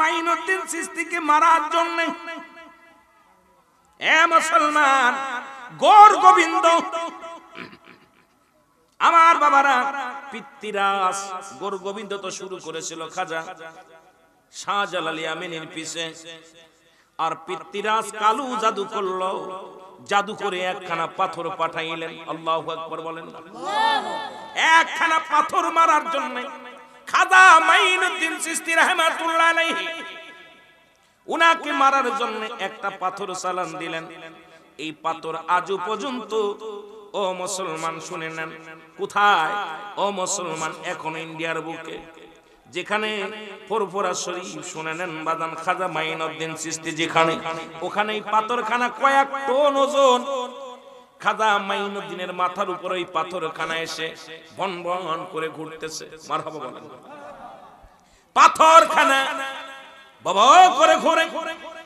মাইনুদ্দিন মারার জন্য। মুসলমান গোবিন্দ। আমার বাবারা গোবিন্দ তো শুরু করেছিল খাজা পিছে। আর কালু জাদু করল, জাদু করে একখানা পাথর পাঠাইলেন। আল্লাহ আকবর বলেন। একখানা পাথর মারার জন্য। খাজা মাইনুদ্দিন সিস্তি রহমাতুল্লাহ আলাইহি, উনাকে মারার জন্য একটা পাথর চালান দিলেন। এই পাথর আজও পর্যন্ত, ও মুসলমান শুনে নেন, কোথায়? ও মুসলমান এখন ইন্ডিয়ার বুকে। যেখানে ফরফরা শরীফ শুনে নেন বাদান খাজা মাইনুদ্দিন সৃষ্টি যেখানে। ওখানে এই পাথরখানা কয়েক টন ওজন খাজা মাইনুদ্দিনের মাথার উপর ওই পাথরখানা এসে বন বন করে ঘুরতেছে। মারহাবা বলেন। পাথরখানা। বাবা করে ঘুরে।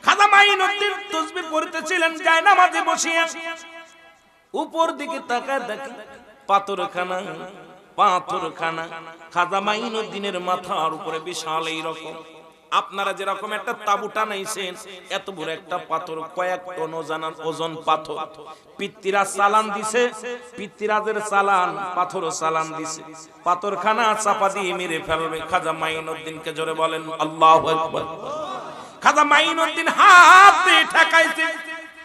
খাজা মাইনুদ্দিন তসবিহ পড়তেছিলেন, যায় নামাজে বসিয়া। উপর দিকে তাকায় দেখে পাথরখানা পাথরখানা। খাজা মাইনুদ্দিনের মাথার উপরে বিশাল এই আপনারা যেরকম একটা তাবু টানাইছেন, এত বড় একটা পাথর, কয়েক টন ওজানার ওজন পাথর। পিতৃরাজ চালান দিছে, পিতৃরাজের চালান পাথর চালান দিছে। পাথরখানা চাপা দিয়ে মেরে ফেলবে। খাজা মাইনুদ্দিনকে জোরে বলেন, আল্লাহু আকবার। খাজা মাইনুদ্দিন হাতে ঠেকাইছে।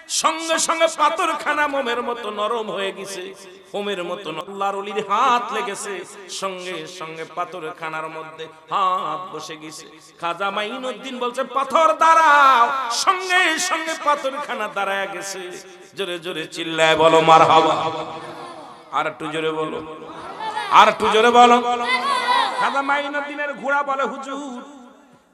সঙ্গে সঙ্গে পাথরখানা মোমের মতো নরম হয়ে গেছে। হোমের মতো আল্লাহর হাত লেগেছে। সঙ্গে সঙ্গে পাথরখানার মধ্যে হাত বসে গেছে। খাজা মাইনুদ্দিন বলছে, পাথর দাঁড়াও। সঙ্গে সঙ্গে পাথরখানা দাঁড়ায় গেছে। জোরে জোরে চিল্লায় বলো মার হাবা আর একটু জোরে বলো। আর একটু জোরে বলো। খাজা মাইনুদ্দিনের ঘোড়া বলে, হুজুর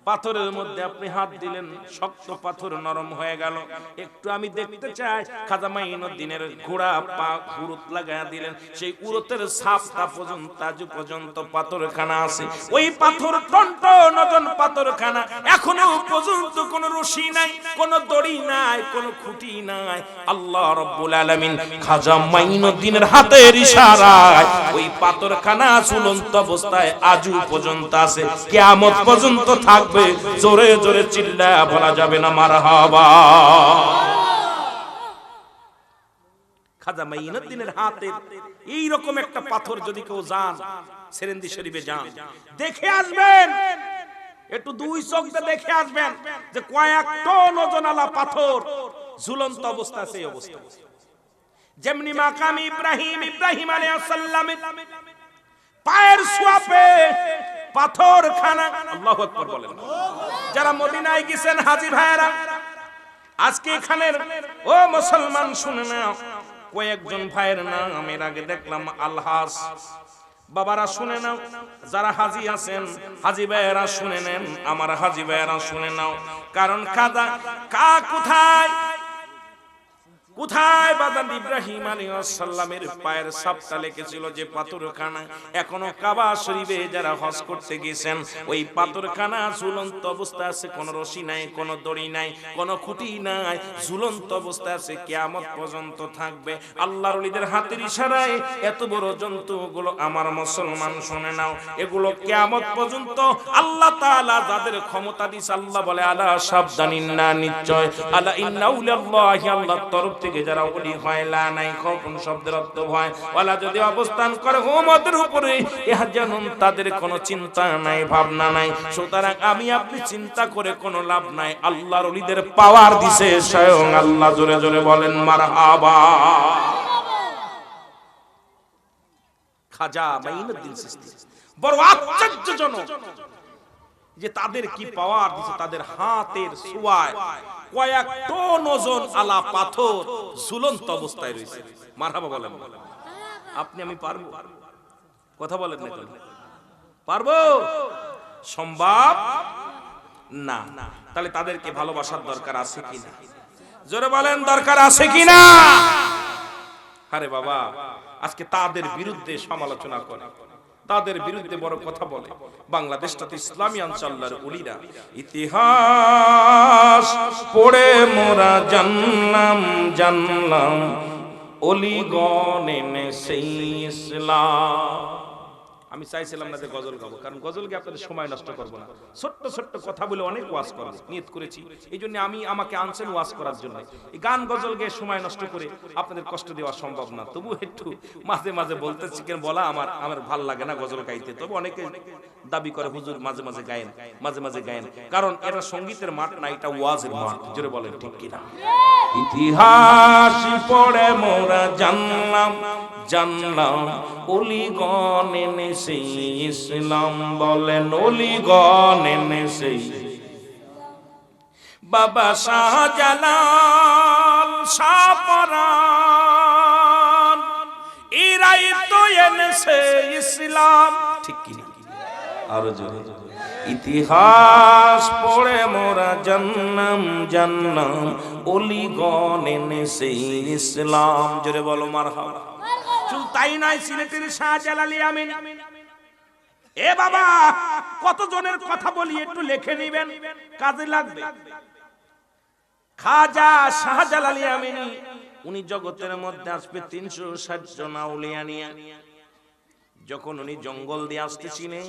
পাথরের মধ্যে আপনি হাত দিলেন, শক্ত পাথর নরম হয়ে গেল। একটু আমি দেখতে চাই খাজা মাইনুদ্দিনের ঘোড়া পা উরত লাগায়া দিলেন। সেই উরতের সাপটা পর্যন্ত, আজ পর্যন্ত পাথরখানা আছে। ওই পাথর টন্ট নজন পাথরখানা, এখনও পর্যন্ত কোনো রশি নাই, কোনো দড়ি নাই, কোনো খুঁটি নাই। আল্লাহ রব্বুল আলামিন খাজা মাইনুদ্দিনের হাতের ইশারায় ওই পাথরখানা ঝুলন্ত অবস্থায় আজও পর্যন্ত আছে। কিয়ামত পর্যন্ত থাকবে। জোরে জোরে চিল্লা বলা যাবে না এই রকম একটা পাথর যদি কেউ দেখে আসবেন, একটু দুই চোখে দেখে আসবেন যে কয়েক পাথর ঝুলন্ত যেমনি মাকাম ইব্রাহিম ইব্রাহিম আলাইহিস পায়ের সোয়াপে পাথর খানা আল্লাহু আকবার বলেন। যারা মদিনায় গেছেন হাজী ভাইরা আজকে এখানের, ও মুসলমান শুনে নাও, কয়েকজন ভাইয়ের নাম এর আগে দেখলাম, আলহাস। বাবারা শুনে নাও, যারা হাজি আছেন, হাজি ভাইয়েরা শুনে নেন, আমার হাজি ভাইয়েরা শুনে নাও। কারণ কাদা, কা কোথায়? কোথায় বাদান ইব্রাহিম আলাইহিসসালামের পায়ের সাপটা লেগেছিল যে পাথরখানা? এখনও কাবা শরীফে যারা হজ করতে গেছেন, ওই পাথরখানা ঝুলন্ত অবস্থা আছে, কোনো রশি নাই, কোনো দড়ি নাই, কোনো খুঁটি নাই। ঝুলন্ত অবস্থা আছে, কিয়ামত পর্যন্ত থাকবে। আল্লাহর ওলিদের হাতের ইশারায় এত বড় জন্তুগুলো আমার মুসলমান শুনে নাও, এগুলো কিয়ামত পর্যন্ত আল্লাহ তাআলা যাদের ক্ষমতা দিছে আল্লাহ বলে, আলা সাবধানিন না, নিশ্চয়। আলা ইন্নাউলিল্লাহি আল্লাহর তরফ থেকে যারা ওলি হয়, লা নাই কখন শব্দের অর্থ হয় ওয়ালা যদি অবস্থান করে হুমতের উপরে ইহা জানুন তাদের কোনো চিন্তা নাই, ভাবনা নাই। সুতরাং আমি আপনি চিন্তা করে কোনো লাভ নাই। আল্লাহর ওলিদের পাওয়ার দিছে স্বয়ং আল্লাহ, জোরে জোরে বলেন, মারহাবা। খাজা মাইনুদ্দিন সিস্তি। বড় আশ্চর্যজনক। যে তাদের কি পাওয়ার দিছে? তাদের হাতের সোয়ায় কয়েক টন ওজন আলা পাথর ঝুলন্ত অবস্থায় রয়েছে। মারহাবা বলেন আপনি আমি পারব? কথা বলেন না কেন? পারব? সম্ভব? না। তাহলে তাদেরকে ভালোবাসার দরকার আছে কিনা? জোরে বলেন দরকার আছে কিনা? আরে বাবা আজকে তাদের বিরুদ্ধে সমালোচনা করে। তাদের বিরুদ্ধে বড় কথা বলে। বাংলাদেশটা তো ইসলামী আঞ্চলের উলিরা ইতিহাস পড়ে মোরা জানলাম জানলাম। অলিগণ সেই ইসলাম। আমি চাইছিলাম না যে গজল গাবো, কারণ গজল গিয়ে আপনাদের সময় নষ্ট করব না। ছোট্ট ছোট্ট কথা বলে অনেক ওয়াজ করব, নিয়ত করেছি। এই জন্য আমি আমাকে আনছেন ওয়াজ করার জন্য। এই গান গজল গিয়ে সময় নষ্ট করে আপনাদের কষ্ট দেওয়া সম্ভব না। তবু একটু মাঝে মাঝে বলতেছি কেন, বলা আমার আমার ভালো লাগে না গজল গাইতে। তবে অনেকে দাবি করে, হুজুর, মাঝে মাঝে গায়েন, মাঝে মাঝে গায়েন। কারণ এটা সঙ্গীতের মাঠ না, এটা ওয়াজের মাঠ। জোরে বলেন, ঠিক কিনা? ইতিহাস পড়ে মোরা জানলাম জানলাম, অলিগণ এনেছে ইসলাম বলেন অলিগণ এনেছে। বাবা শাহজালাল শাহপরান এরাই তো এনেছে ইসলাম। ঠিক কি আরও জোরে। ইতিহাস পড়ে মোরা জান্নাম জান্নাম অলিগণ এনেছে ইসলাম। জোরে বলো, মারহাবা। শুধু তাই নয় সিলেটের শাহজালালি আমিন এ বাবা কত জনের কথা বলি একটু লিখে নিবেন? কাজে লাগবে। খাজা শাহজালালি আমিনী উনি জগতের মধ্যে আসবে তিনশো ষাট জন আউলিয়া নিয়ে। যখন উনি জঙ্গল দিয়ে আসতেছিলেন,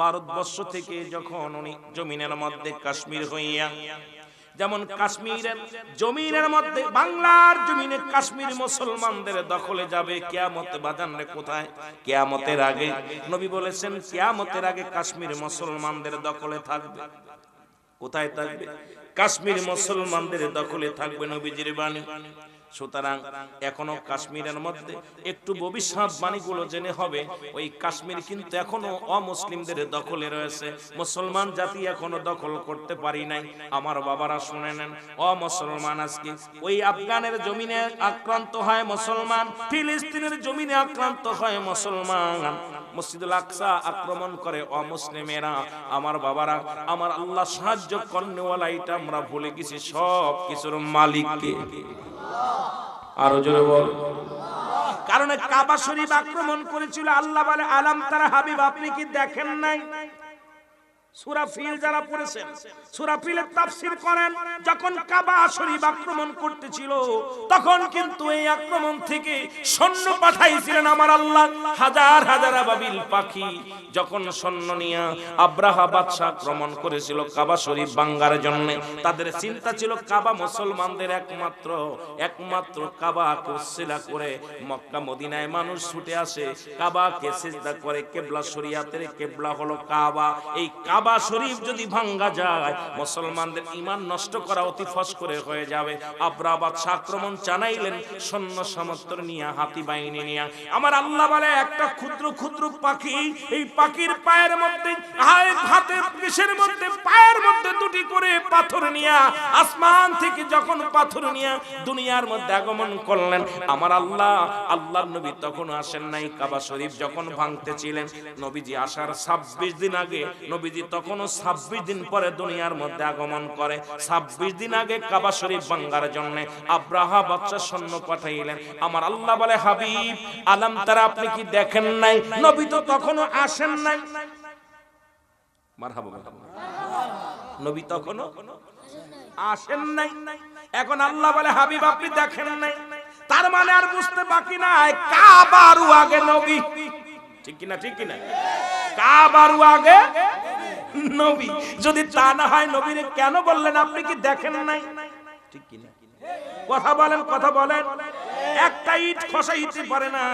ভারতবর্ষ থেকে যখন উনি জমিনের মধ্যে কাশ্মীর হইয়া যেমন কাশ্মীরের জমিনের মধ্যে, বাংলার জমিনে কাশ্মীর মুসলমানদের দখলে যাবে কেয়ামতে বাজান রে কোথায়? কেয়ামতের আগে। নবী বলেছেন, কেয়ামতের আগে কাশ্মীর মুসলমানদের দখলে থাকবে। কোথায় থাকবে? কাশ্মীর মুসলমানদের দখলে থাকবে নবীজির বাণী। সুতরাং এখনও কাশ্মীরের মধ্যে একটু ভবিষ্যৎবাণীগুলো জেনে হবে। ওই কাশ্মীর কিন্তু এখনও অমুসলিমদের দখলে রয়েছে। মুসলমান জাতি এখনও দখল করতে পারি নাই। আমার বাবারা শুনে নেন অমুসলমান আজকে ওই আফগানের জমিনে আক্রান্ত হয় মুসলমান, ফিলিস্তিনের জমিনে আক্রান্ত হয় মুসলমান। মসজিদুল আকসা আক্রমণ করে অমুসলিমেরা আমার বাবারা, আমার আল্লাহ সাহায্য কর্নেওয়ালা এটা আমরা ভুলে গেছি সব কিছুর মালিককে। আরও জোরে বল। কারণ কাবা শরীফ আক্রমণ করেছিল, আল্লাহ বলে, আলাম তারা হাবিব, আপনি কি দেখেন নাই? আক্রমণ করেছিল কাবা শরীফ বাঙ্গার জন্য, তাদের চিন্তা ছিল কাবা মুসলমানদের একমাত্র একমাত্র কাবা কুসিলা করে মক্কা মদিনায় মানুষ ছুটে আসে। কাবাকে সিজদা করে কেবলা শরিয়াতের কেবলা হলো কাবা। এই কাবা শরীফ যদি ভাঙ্গা যায়, মুসলমানদের ইমান নষ্ট করা অতি ফস করে হয়ে যাবে। আব্রাবাদ আক্রমণ জানাইলেন, সৈন্য সামর্থ্য নিয়ে, হাতি বাহিনী নিয়ে। আমার আল্লাহ বলে, একটা ক্ষুদ্র ক্ষুদ্র পাখি, এই পাখির পায়ের মধ্যে হাতের পেশের মধ্যে, পায়ের মধ্যে দুটি করে পাথর নিয়ে, আসমান থেকে যখন পাথর নিয়ে দুনিয়ার মধ্যে আগমন করলেন, আমার আল্লাহ, আল্লাহর নবী তখন আসেন নাই। কাবা শরীফ যখন ভাঙতেছিলেন, নবীজি আসার ছাব্বিশ দিন আগে, নবীজি তখনও ছাব্বিশ দিন পরে দুনিয়ার মধ্যে আগমন করে। ছাব্বিশ দিন আগে কাবা শরীফ ভাঙ্গার জন্য আব্রাহা বাচ্চা সৈন্য পাঠাইলেন। আমার আল্লাহ বলে, হাবিব, আলাম তারা আপনি কি দেখেন নাই? নবী তো তখনও আসেন নাই। মানে কাবারু আগে নবী, যদি তা না হয় নবীর কেন বললেন? আপনি কি দেখেন নাই? ঠিক কথা বলেন কথা বলেন। একটা ইট খসাইতে পারে না।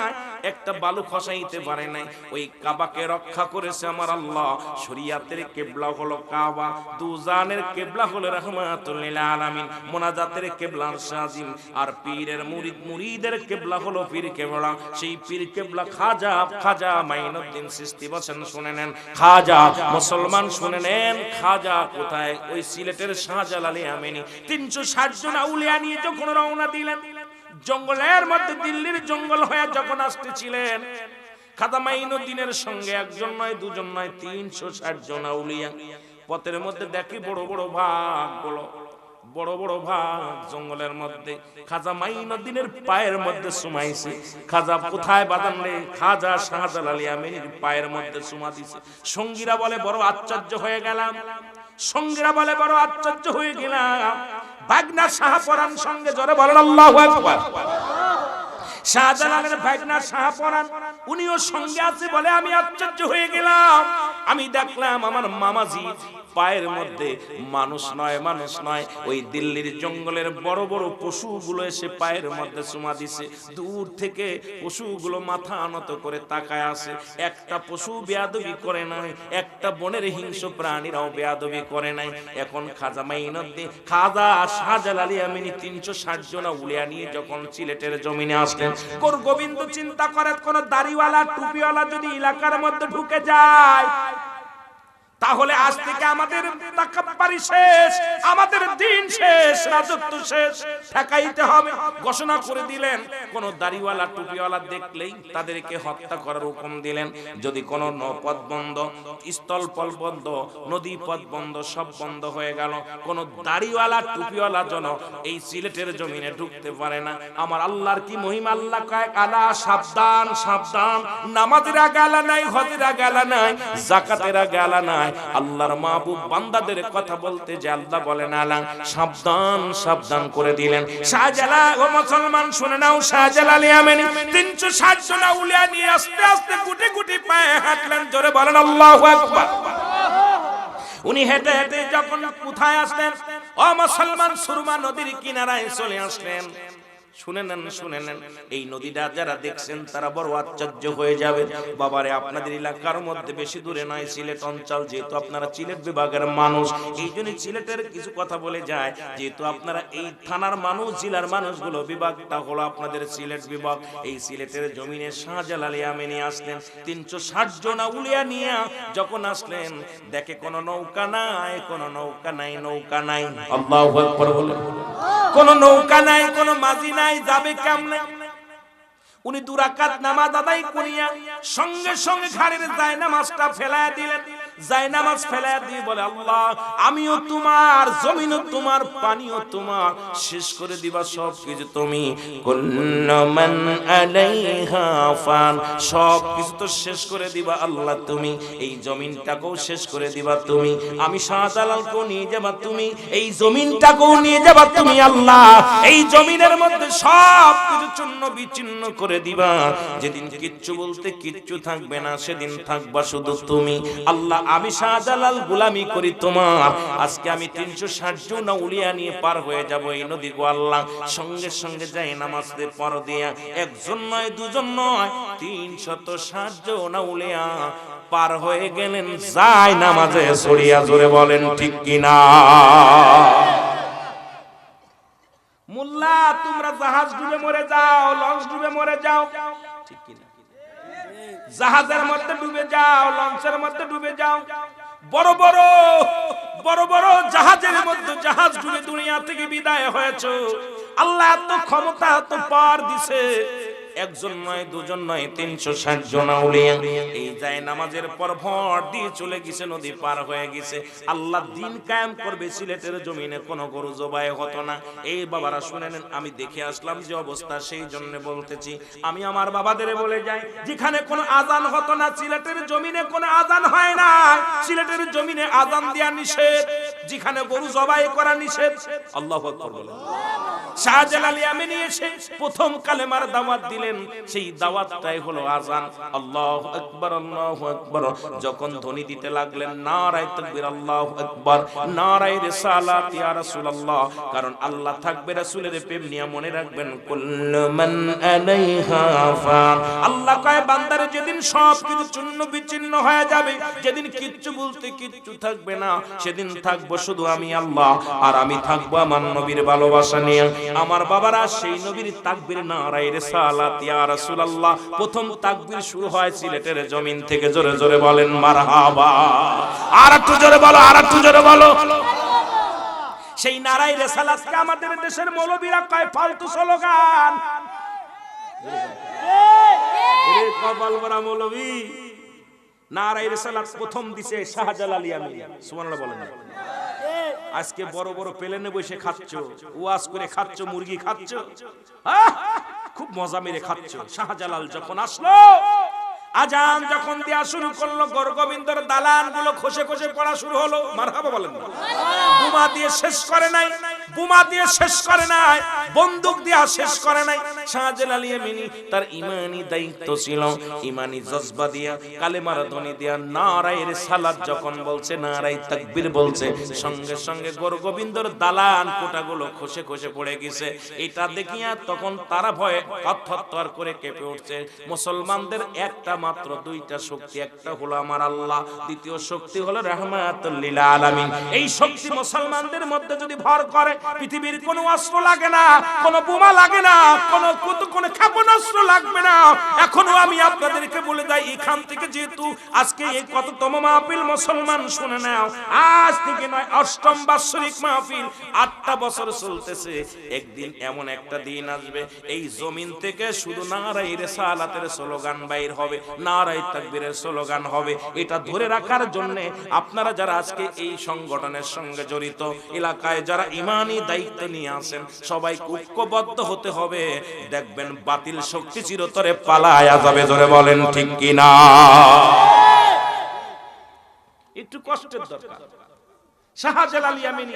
একটা বালু খসাইতে পারে নাই। ওই কাবাকে রক্ষা করেছে আমার আল্লাহ। শরিয়াতের কেবলা হলো কাবা, দুজানের কেবলা হলো রহমাতুল লিল আলামিন, মোনাজাতের কেবলা শাজিম আর পীরের মুরিদ মুরিদের কেবলা হলো পীর কেবলা। সেই পীর কেবলা খাজা খাজা মাইনুদ্দিন সিস্তি বসেন শুনে নেন, খাজা মুসলমান শুনে নেন, খাজা কোথায়? ওই সিলেটের শাহজালালি আমিনী। তিনশো ষাট জন আউলিয়া নিয়ে যখন রওনা দিলেন জঙ্গলের মধ্যে, দিল্লির জঙ্গল হয়ে যখন আসতেছিলেন খাদামাইনুদ্দিনের সঙ্গে একজন নয়, দুজন নয়, তিনশো ষাট জন আউলিয়া। পথের মধ্যে দেখি বড় বড় ভাগ বড় বড় বড় ভাগ জঙ্গলের মধ্যে, খাজা মাইনুদ্দিনের পায়ের মধ্যে সুমাইছে। খাজা কোথায় বাদাম রে খাজা শাহজালাল আমিনীর পায়ের মধ্যে সুমা দিছে। সঙ্গীরা বলে, বড় আশ্চর্য হয়ে গেলাম। সঙ্গীরা বলে, বড় আশ্চর্য হয়ে গেলাম। ভাগনা শাহপরান সঙ্গে জোরে বলেন, আল্লাহু আকবার। শাহজালালের ভাগনা শাহপরান উনিও সঙ্গে আছে বলে, আমি আশ্চর্য হয়ে গেলাম। আমি দেখলাম আমার মামাজি পায়ের মধ্যে মানুষ নয় মানুষ নয়। ওই দিল্লির জঙ্গলের বড় বড় পশুগুলো এসে পায়ের মধ্যে চুমা দিছে। দূর থেকে পশুগুলো মাথা আনত করে তাকায় আসে একটা পশু বেয়াদবি করে নাই, একটা বনের হিংস্র প্রাণীরাও বেয়াদবি করে নাই। এখন খাজা মাইনদ্দি খাজা শাহজালালি আমিনী তিনশো ষাট জনা উলিয়া নিয়ে যখন সিলেটের জমিনে আসলেন, কোর গোবিন্দ, চিন্তা করে কোন দাড়িওয়ালা, টুপিওয়ালা যদি এলাকার মধ্যে ঢুকে যায় তাহলে আজ থেকে আমাদের তাকাব্বারি শেষ, আমাদের দিন শেষ, রাজত্ব শেষ। ঠেকাইতে হবে, ঘোষণা করে দিলেন। কোন দাড়িওয়ালা, টুপিওয়ালা দেখলেই তাদেরকে হত্যা করার হুকুম দিলেন। যদি কোন নপথ বন্ধ, স্থল পল বন্ধ, নদী পথ বন্ধ, সব বন্ধ হয়ে গেল, কোন দাড়িওয়ালা, টুপিওয়ালা জন এই সিলেটের জমিনে ঢুকতে পারে না। আমার আল্লাহর কি মহিমা? আল্লাহ কয়, আলা, সাবধান সাবধান, নামাজেরা গালা নাই, হজেরা গালা নাই জাকাতেরা গালা নাই। আল্লাহর মাহবুব বান্দাদের কথা বলতে যে আল্লাহ বলেন, আলা, সাবধান সাবধান করে দিলেন। শাহজালা ও মুসলমান, শুনে নাও শাহজালাল ইয়ামানি 360 জন আউলিয়া নিয়ে আস্তে আস্তে উনি কোথায় আসলেন ও সুরমা নদীর কিনারায় চলে আসলেন। শুনে নেন শুনে নেন। এই নদীটা যারা দেখছেন তারা বড় আশ্চর্য হয়ে যাবে। বাবারে আপনাদের এলাকার মধ্যে বেশি দূরে নয় সিলেট অঞ্চল যেহেতু আপনারা সিলেট বিভাগের মানুষ। এই জন্য সিলেটের কিছু কথা বলে যায় যেহেতু আপনারা এই থানার মানুষ জেলার মানুষগুলো বিভাগটা হলো আপনাদের সিলেট বিভাগ। এই সিলেটের জমিনে শাহজালালি আমিনী আসলেন তিনশো ষাট জন উলিয়া নিয়ে যখন আসলেন দেখে কোন নৌকা নাই কোন নৌকা নাই নৌকা নাই। আল্লাহ আকবার বলেন। কোন নৌকা নাই কোন মাঝি নাই যাবে কেমনে? উনি দুরাকাত নামাজ আদায় করিয়া সঙ্গে সঙ্গে ঘাড়ের যায় নামাজটা ফেলায় দিলেন। যায় নামাজ দিয়ে বলে, আল্লাহ, আমিও তোমার, জমিনও তোমার, পানিও তোমার। শেষ করে দিবা সব কিছু তুমি সব কিছু তো শেষ করে দিবা আল্লাহ তুমি। এই জমিনটাকেও শেষ করে দিবা তুমি। আমি শাহজালালকেও নিয়ে যাবা তুমি। এই জমিনটাকেও নিয়ে যাবা তুমি আল্লাহ। এই জমিনের মধ্যে সব কিছু চূর্ণ বিচ্ছিন্ন করে দিবা। যেদিন কিচ্ছু বলতে কিচ্ছু থাকবে না, সেদিন থাকবা শুধু তুমি। আল্লাহ আমি শাহজালাল গুলামি করি তোমার। আজকে আমি তিনশো ষাট জন উলিয়া নিয়ে পার হয়ে যাব এই নদী গো আল্লাহ সঙ্গে সঙ্গে যাই নামাজতে পর দিয়া। একজন নয়, দুজন নয়, তিনশত ষাট জন উলিয়া পার হয়ে গেলেন। যাই নামাজে সরিয়া জোরে বলেন, ঠিক কিনা? মোল্লা, তোমরা জাহাজ ডুবে মরে যাও, লঞ্চ ডুবে মরে যাও। ঠিক কিনা? জাহাজের মধ্যে ডুবে যাও, লঞ্চের মধ্যে ডুবে যাও। বড় বড় বড় বড় জাহাজের মধ্যে জাহাজ ডুবে দুনিয়া থেকে বিদায় হয়েছ। আল্লাহ এত ক্ষমতা এত পার দিছে। একজন নয়, দুজন নয়, তিনশো ষাট জন এই যায় নামাজের পর ভর দিয়ে চলে গেছে, নদী পার হয়ে গেছে। আল্লাহ দিন কায়েম করবে, সিলেটের জমিনে কোনো গরু জবাই হতো না। এই বাবারা শুনে নেন আমি দেখে আসলাম যে অবস্থা সেই জন্য বলতেছি, আমি আমার বাবাদের বলে যাই, যেখানে কোনো আজান হতো না, সিলেটের জমিনে কোনো আজান হয় না। সিলেটের জমিনে আজান দেয়া নিষেধ, যেখানে গরু জবাই করা নিষেধ। আল্লাহ বলেন। এসে প্রথম কালেমার দাওয়াত দিলেন। সেই দাওয়াতটাই হলো আজান। যখন ধ্বনি দিতে লাগলেন রিসালাত, ইয়া রাসূলুল্লাহ। কারণ আল্লাহ থাকবে রাসূলের প্রেম মনে রাখবেন মান আলাইহা ফান আল্লাহ কয়, বান্দারে, যেদিন সব কিছু চূর্ণ বিচ্ছিন্ন হয়ে যাবে, যেদিন কিচ্ছু বলতে কিচ্ছু থাকবে না, সেদিন থাকব শুধু আমি আল্লাহ। আর আমি থাকব আমার নবীর ভালোবাসা নিয়ে। আমার বাবারা সেই নবীর তাকবীর নারায়ে রিসালাত ইয়া রাসূলুল্লাহ। প্রথম তাকবীর শুরু হয় সিলেটের জমিন থেকে জোরে জোরে বলেন মারহাবা। আর একটু জোরে বলো আর একটু জোরে বলো। সেই নারাই রেসালাতকে আমাদের দেশের মৌলবীরা কয় ফালতু স্লোগান। কপাল ভরা মৌলবী। নারাই রেসালাত প্রথম দিছে শাহজালাল আলী সুবহানাল্লাহ বলেন না। আজকে বড় বড় প্লেনে বসে খাচ্ছ ওয়াজ করে খাচ্ছ, মুরগি খাচ্ছ আহ! খুব মজা মেরে খাচ্ছ শাহজালাল যখন আসলো আজান যখন দেয়া শুরু করল, গরগোবিন্দর দালানগুলো খসে খসে পড়া শুরু হলো। মারহাবা বলেন। দুমা দিয়ে শেষ করে নাই, বোমা দিয়ে শেষ করে নাই, বন্দুক দিয়ে শেষ করে নাই। শাহজালাল ইয়ামিনী তার ইমানি দায়িত্ব ছিল, ইমানি জজবা দিয়া, কালেমার ধ্বনি দিয়া নারায়ের সালাত যখন বলছে নারাই তাকবীর বলছে, সঙ্গে সঙ্গে গোর গোবিন্দর দালান কোটাগুলো খসে খসে পড়ে গেছে। এটা দেখিয়া তখন তারা ভয়ে থরথর করে কেঁপে উঠছে। মুসলমানদের একটা মাত্র দুইটা শক্তি, একটা হলো আমার আল্লাহ, দ্বিতীয় শক্তি হলো রহমাতুল্লিল আলামিন। এই শক্তি মুসলমানদের মধ্যে যদি ভর করে, পৃথিবীর কোনো অস্ত্র লাগে না, কোনো বোমা লাগে না, কোনো কোনো ক্ষেপণাস্ত্র লাগবে না। এখনও আমি আপনাদেরকে বলে যাই এখান থেকে যেহেতু আজকে এই কততম মাহফিল মুসলমান শুনে নাও, আজ থেকে নয়, অষ্টম বাৎসরিক মাহফিল আটটা বছর চলতেছে, একদিন এমন একটা দিন আসবে, এই জমিন থেকে শুধু নারাই রেসালাতের স্লোগান বাইর হবে নারাই তাকবীরের স্লোগান হবে। এটা ধরে রাখার জন্য আপনারা যারা আজকে এই সংগঠনের সঙ্গে জড়িত, এলাকায় যারা ইমানি দায়িত্ব নিয়ে আসেন সবাই ঐক্যবদ্ধ হতে হবে। দেখবেন বাতিল শক্তি চিরতরে পালায়া যাবে ধরে বলেন ঠিক কিনা? একটু কষ্টের দরকার। শাহজালাল ইয়ামিনী,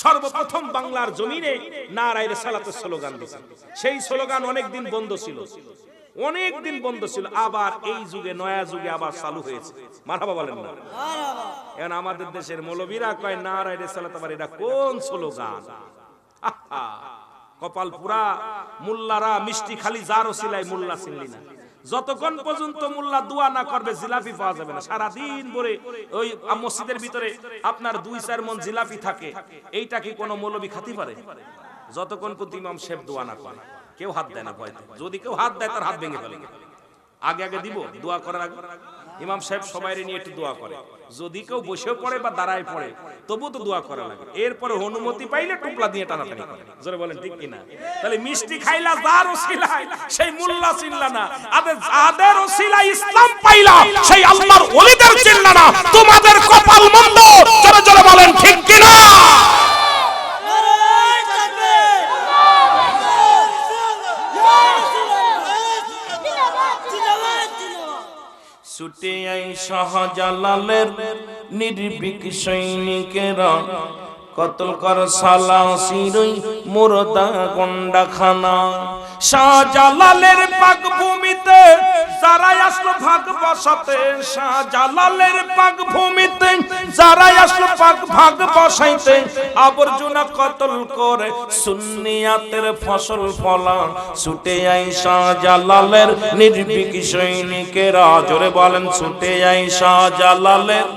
সর্বপ্রথম বাংলার জমিনে নারায়ের সালাতে স্লোগান দিয়েছেন সেই স্লোগান অনেক দিন বন্ধ ছিল। অনেক দিন বন্ধ ছিল। আবার এই যুগে, নয়া যুগে আবার চালু হয়েছে। মারহাবা বলেন না। এখন আমাদের দেশের মৌলবীরা কয় নারায়ের সালাত, আবার এটা কোন স্লোগান? কপাল পুরা, মুল্লারা মিষ্টি খালি যার সিলাই মুল্লা চিনলি না। যতক্ষণ পর্যন্ত মোল্লা দোয়া না করবে, জিলাপি পাওয়া যাবে না। সারা দিন ভরে ওই মসজিদের ভিতরে আপনার দুই, চার মন জিলাপি থাকে। এইটা কি কোনো মৌলবি খাতি পারে? যতক্ষণ পর্যন্ত ইমাম শেফ দোয়া না করে। কেউ হাত দেয় না ভয়তে। যদি কেউ হাত দেয়, তার হাত ভেঙে ফেলে। আগে আগে দিব, দোয়া করার আগে। ইমাম সাহেব সবাই নিয়ে একটু দোয়া করে। যদি কেউ বসেও পড়ে বা দাঁড়ায় পড়ে তবু তো দোয়া করা লাগে। এরপরে অনুমতি পাইলে টুকলা দিয়ে টানাটানি করে। জোরে বলেন, ঠিক কিনা? তাহলে মিষ্টি খাইলা, যার ওসিলায়, সেই মোল্লা চিনলা না। আদের যাদের ওসিলায় ইসলাম পাইলা, সেই আল্লাহর ওলিদের চিনলা না। তোমাদের কপাল মন্দ। জোরে জোরে বলেন, ঠিক কিনা? ছুটে আই শাহজালালের নির্ভীক সৈনিকেরা। কতল কর সালা সিরুই মুরদা গন্ডা খানা শাহজালালের পাক ভূমিতে যারাই আসলো ভাগ বসাতে, শাহজালালের পাক ভূমিতে যারাই আসলো পাক ভাগ বসাইতে, আবর্জনা কতল করে সুন্নিয়াতের ফসল ফলান। ছুটে আই শাহজালালের নির্ভীক সৈনিকেরা, জোরে বলেন, ছুটে আই শাহজালালের।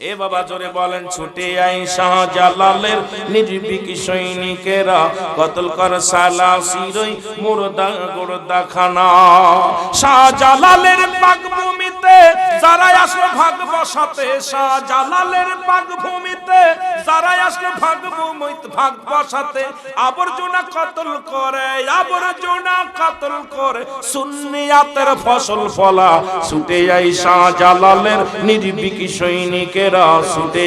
এ বাবা জোরে বলেন, ছুটে আই শাহজালালের নির্ভীক সৈনিকেরা। কতল কর সালা সিরই মুর্দা গুর্দা খানা। শাহজালালের পাক ভূমিতে যারা আসলো ভাগ বসাতে, শাহজালালের পাক ভূমিতে যারা আসলো ভাগ ভূমিতে, ভাগ বসাতে, আবর্জনা কতল করে, আবর্জনা কতল করে, সুন্নিয়াতের ফসল ফলা। ছুটে আই শাহজালালের নির্ভীক সৈনিকেরা ছুটে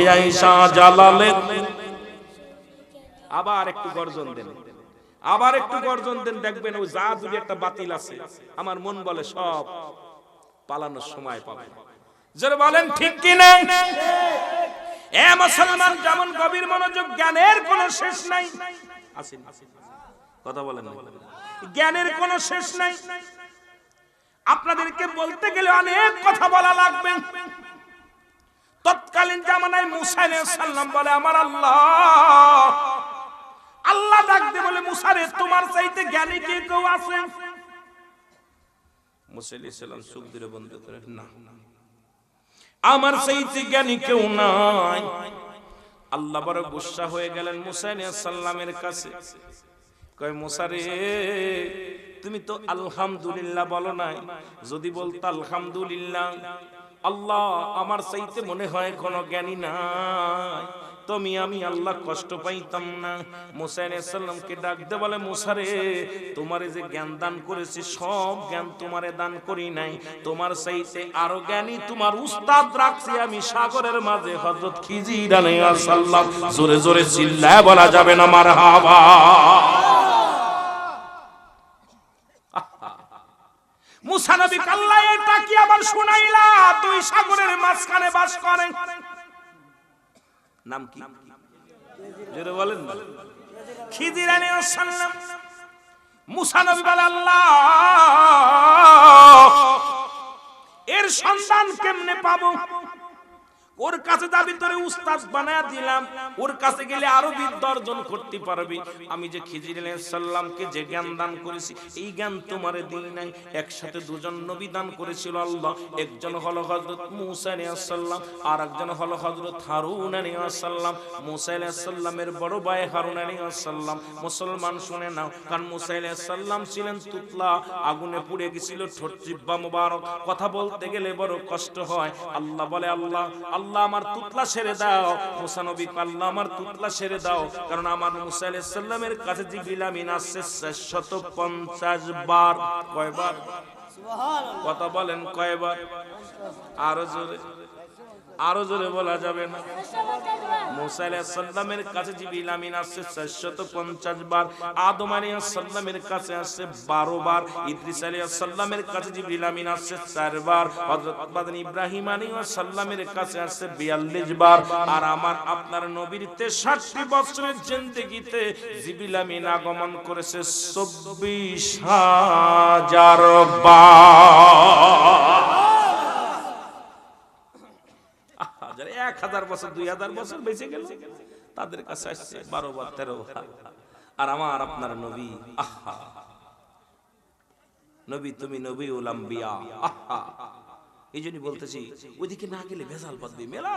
আবার একটু গর্জন দেন। আবার একটু গর্জন দেন, দেখবেন ওই যা যদি একটা বাতিল আছে। আমার মন বলে সব পালানোর সময় পাবে। যারা বলেন, ঠিক কি এ মুসলমান, যেমন গভীর মনোযোগ, জ্ঞানের কোনো শেষ নাই। আছে কথা বলেন জ্ঞানের কোনো শেষ নাই। আপনাদেরকে বলতে গেলে অনেক কথা বলা লাগবে। তৎকালীন জামানায় মুসা আলাইহিস সালাম বলে, আমার আল্লাহ। আল্লাহ ডাকতে বলে মুসারে তোমার চাইতে জ্ঞানী কে কেউ আছে? সুখ বন্ধ করে, না, আমার চাইতে জ্ঞানী কেউ নাই। আল্লাহ বড় গুসা হয়ে গেলেন মুসা আলাইহিস সালামের কাছে। কয়, মুসা রে, তুমি তো আলহামদুলিল্লাহ বলো নাই। যদি বলতো আলহামদুলিল্লাহ আল্লাহ, আমার চাইতে মনে হয় কোনো জ্ঞানী নাই। তুমি, আমি আল্লাহ কষ্ট পাইতাম না। মুসা সাল্লামকে ডাক বলে মুসারে তোমারে যে জ্ঞান দান করেছি, সব জ্ঞান তোমারে দান করি নাই। তোমার চাইতে আরও জ্ঞানী তোমার উস্তাদ রাখছি আমি সাগরের মাঝে। হযরত খিজির আলাইহিস সালাম জোরে জোরে চিল্লায় বলা যাবে না, মারহাবা। মুসা নবী কাল্লায় এটা কি আবার শুনাইলা, দুই সাগরের মাঝখানে বাস করে। নাম কি? জোরে বলেন খিজির আলাইহিস সালাম মুসা নবী বলে, আল্লাহ, এর সন্তান কেমনে পাবো? ওর কাছে যাবি তোরে উস্তাদ বানায় দিলাম। ওর কাছে গেলে আরও বিদ্যা অর্জন করতে পারবি। আমি যে খিজির সাল্লামকে যে জ্ঞান দান করেছি, এই জ্ঞান তোমারে দিই নাই। একসাথে দুজন নবী দান করেছিল আল্লাহ। একজন হলো হযরত মুসা সাল্লাম আর একজন হলো হযরত হারুন সাল্লাম মুসা সাল্লামের বড় ভাই হারুন সাল্লাম মুসলমান শুনে নাও, কারণ মুসা সাল্লাম ছিলেন তুতলা, আগুনে পুড়ে গেছিল, ঠোঁট জিব্বা মুবারক। কথা বলতে গেলে বড় কষ্ট হয়। আল্লাহ বলে, আল্লাহ আল্লাহ আমার তুতলা সেরে দাও। মুসা নবী আল্লাহ আমার তুতলা সেরে দাও। কারণ আমার মুসা আলাইহিস সাল্লামের কাছে জিবরিল আমিন আসছে 650 বার। কয়বার? সুবহানাল্লাহ। কথা বলেন কয়বার? আরও জোরে। আরও জোরে বলা যাবে না। মুসা কাছে জিবরিল আসছে 450 বার কাছে আসছে 12 বার, ইদ্রিস আলাইহিস সাল্লামের কাছে আসছে 4 বার, হযরত বাদন ইব্রাহিম আলাইহিস সাল্লামের কাছে আসছে 42 বার। আর আমার আপনার নবীর 63 বছরের জিন্দেগিতে জিবরিল আমিন আগমন করেছে 24 হাজার বার হাজার এক হাজার বছর, দুই হাজার বছর বেঁচে গেল। তাদের কাছে আসছে বারো বার তেরো আর আমার আপনার নবী, আহা। নবী, তুমি নবী উলাম্বিয়া আহা। এই জন্য বলতেছি, ওইদিকে না গেলে ভেজাল পাতবে মেলা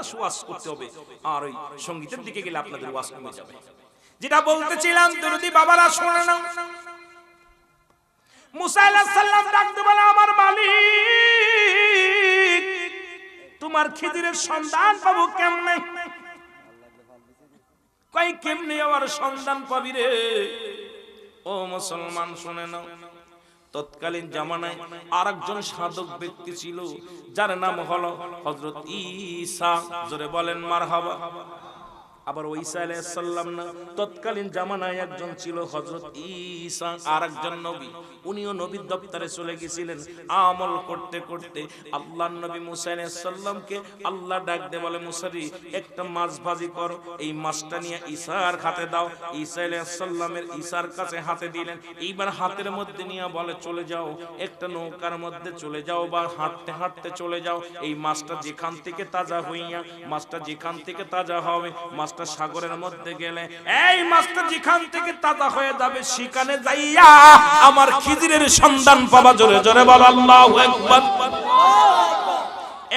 করতে হবে। আর ওই সঙ্গীতের দিকে গেলে আপনাদের কমে যাবে। যেটা বলতেছিলাম, দুরুদি বাবারা শোনে না মুসা আলাইহিস ডাকতে বলে আমার মালিক। তোমার খিদিরের সন্ধান পাবো কেমনে? কই কেমনে আমার সন্ধান পাবি রে? ও মুসলমান, শুনে নাও। তৎকালীন জামানায় আরেকজন সাধক ব্যক্তি ছিল, যার নাম হলো হযরত ঈসা। জোরে বলেন, মারহাবা। আবার ওই ঈসা আলাইহিস না তৎকালীন জামানায় একজন ছিল হযরত ঈসা আরেকজন নবী। উনিও নবীর দপ্তরে চলে গেছিলেন। আমল করতে করতে আল্লাহর নবী মুসা আলাইহিস সালামকে আল্লাহ ডাক দে বলে মুসারি একটা মাছ ভাজি কর। এই মাছটা নিয়ে ঈসার হাতে দাও। ঈসা আলাইহিস সালামের ঈসার কাছে হাতে দিলেন। এইবার হাতের মধ্যে নিয়ে বলে চলে যাও একটা নৌকার মধ্যে চলে যাও বা হাঁটতে হাঁটতে চলে যাও এই মাছটা যেখান থেকে তাজা হইয়া মাছটা যেখান থেকে তাজা হবে মাছটা সাগরের মধ্যে গেলে, এই মাছটা যেখান থেকে তাজা হয়ে যাবে, সেখানে যাইয়া আমার খিজিরের সন্ধান পাবা। জোরে জোরে বল, আল্লাহু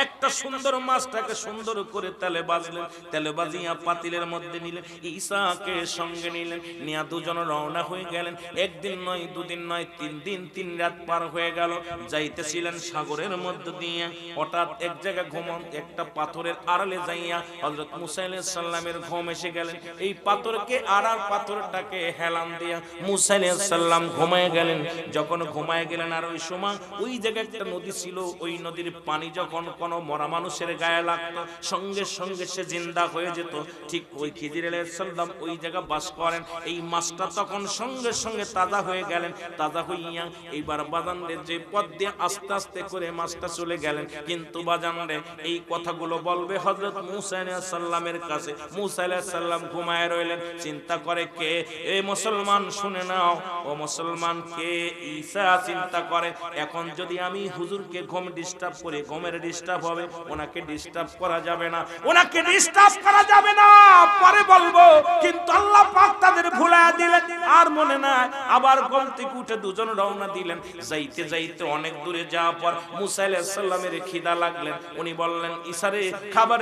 একটা সুন্দর মাছটাকে সুন্দর করে তেলে বাজলেন, তেলে বাজিয়া পাতিলের মধ্যে নিলেন ঈসাকে সঙ্গে নিলেন, নিয়া দুজন রওনা হয়ে গেলেন। একদিন নয়, দুদিন নয়, তিন দিন, তিন রাত পার হয়ে গেল। যাইতেছিলেন সাগরের মধ্যে দিয়ে। হঠাৎ এক জায়গায় ঘুমন একটা পাথরের আড়ালে যাইয়া হযরত মুসা আলাইহিস সালামের ঘুম এসে গেলেন। এই পাথরকে আড়াল পাথরটাকে হেলান দিয়া মুসা সাল্লাম ঘুমায় গেলেন। যখন ঘুমায় গেলেন আর ওই সময় ওই জায়গায় একটা নদী ছিল, ওই নদীর পানি যখন কোন মরা মানুষের গায়ে লাগতো। সঙ্গে সঙ্গে সে জিন্দা হয়ে যেত। ঠিক ওই খিজির সাল্লাম ওই জায়গা বাস করেন। এই মাছটা তখন সঙ্গে সঙ্গে তাজা হয়ে গেলেন। তাজা হইয়া এইবার বাজানদের যে পথ দিয়ে আস্তে আস্তে করে মাছটা চলে গেলেন। কিন্তু বাজানরে এই কথাগুলো বলবে হজরত মুসা সাল্লামের কাছে। মুসা ঘুমায় রইলেন। চিন্তা করে কে? এ মুসলমান শুনে নাও। ও মুসলমান কে? ঈসা চিন্তা করে। এখন যদি আমি হুজুরকে ঘুম ডিস্টার্ব করি, ঘুমের ডিস্টার্ব হবে, ওনাকে ডিস্টার্ব করা যাবে না। ওনাকে ডিস্টার্ব করা যাবে না। পরে বলব, কিন্তু আল্লাহ পাক তাদের ভুলায়া দিলেন। আর মনে না আবার গলতি কুটে দুজন রওনা দিলেন। যাইতে যাইতে অনেক দূরে যাওয়ার পর মুসা আলাইহিস সালামের খিদা লাগলেন। উনি বললেন, ইসারে, খাবার